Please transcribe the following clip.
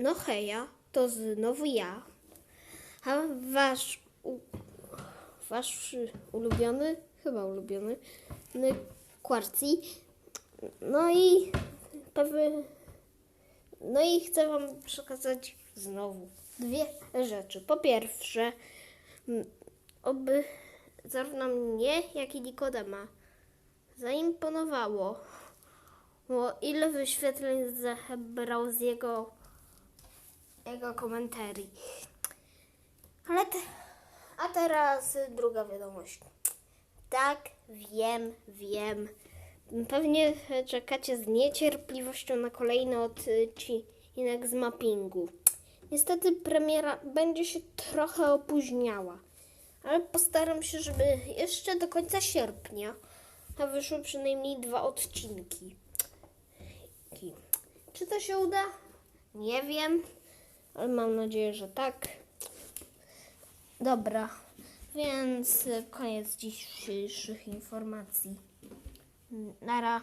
No heja, to znowu ja. A wasz, u, wasz ulubiony, chyba ulubiony, ny- Kwarci. No i pewnie, no i chcę wam przekazać znowu dwie rzeczy. Po pierwsze, oby zarówno mnie, jak i Nikodema zaimponowało, bo ile wyświetleń zebrał z jego, jego komentarii. Ale te, a teraz druga wiadomość. Tak, wiem, wiem. Pewnie czekacie z niecierpliwością na kolejny odcinek z mappingu. Niestety premiera będzie się trochę opóźniała, ale postaram się, żeby jeszcze do końca sierpnia wyszły przynajmniej dwa odcinki. Ki- Czy to się uda? Nie wiem, ale mam nadzieję, że tak. Dobra, więc koniec dzisiejszych informacji. Nara.